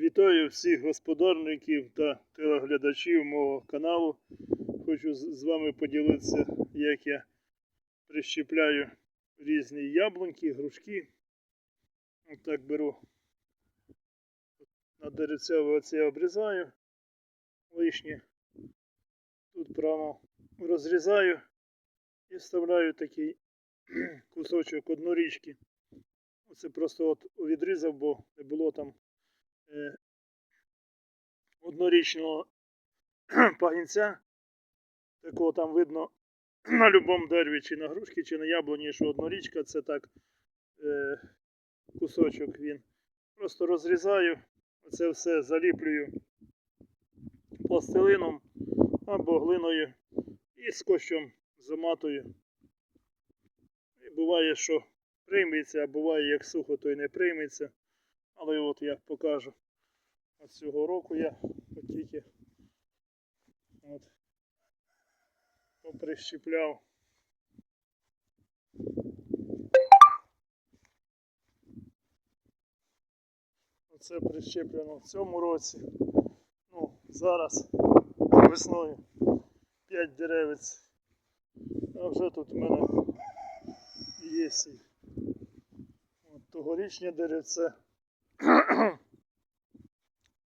Вітаю всіх господарників та телеглядачів мого каналу. Хочу з вами поділитися, як я прищепляю різні яблуньки, грушки. Отак беру на деревця оце обрізаю лишнє. Тут прямо розрізаю і вставляю такий кусочок однорічки. Оце просто от відрізав, бо не було там однорічного пагінця. Такого там видно на будь-якому дереві, чи на грушки, чи на яблуні, що однорічка це так е, кусочок він. Просто розрізаю, це все заліплюю пластилином або глиною і скотчем заматую. І буває, що прийметься, а буває, як сухо, то й не прийметься. Але от я покажу. От цього року я тільки от, поприщіпляв. Оце прищеплено в цьому році. Ну, зараз весною 5 деревець. А вже тут в мене є сі. От тогорічне деревце.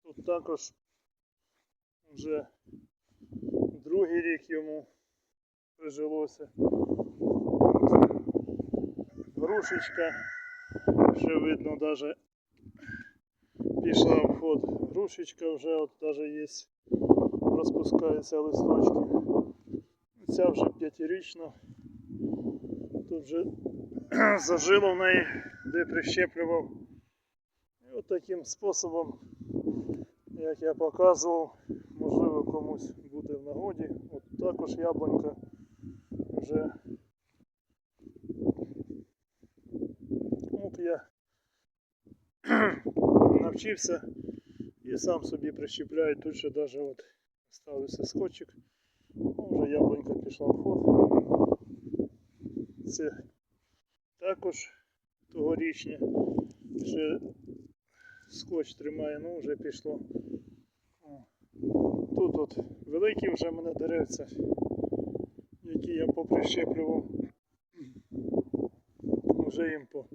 Тут також вже другий рік йому прижилося. Грушечка, ще видно навіть пішла в ход. Грушечка вже от навіть є, розпускаються листочки. Ця вже п'ятирічна. Тут вже зажило в неї, де прищеплював. От таким способом, як я показував, можливо комусь буде в нагоді. От також яблунька вже от я навчився і сам собі прищепляю. Тут ще навіть от ставився скотчик. Ну, вже яблунька пішла в ход. Це також тогорічне. Ще скотч тримає, ну вже пішло. Тут от великі вже мене деревця, які я поприщеплював. Вже їм по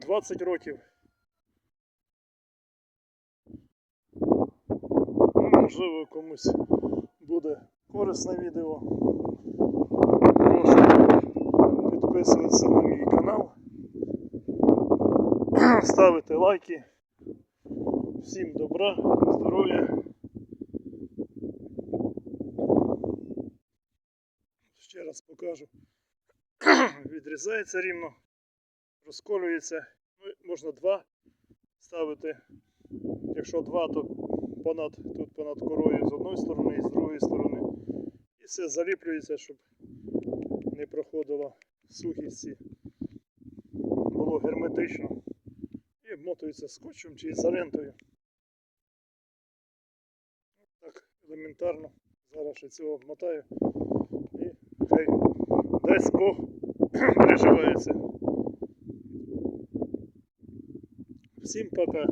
20 років. Ну, можливо, комусь буде корисне відео. Прошу підписуватися ставити лайки. Всім добра, здоров'я. Ще раз покажу. Відрізається рівно, розколюється. Ну, можна два ставити. Якщо два, то понад, тут понад корою з одної сторони і з другої сторони. І все заліплюється, щоб не проходила сухість. Було герметично. Обмотується скотчем чи ізолентою. Так, елементарно. Зараз ще цього обмотаю. І хай дасть Бог приживається. Всім пока.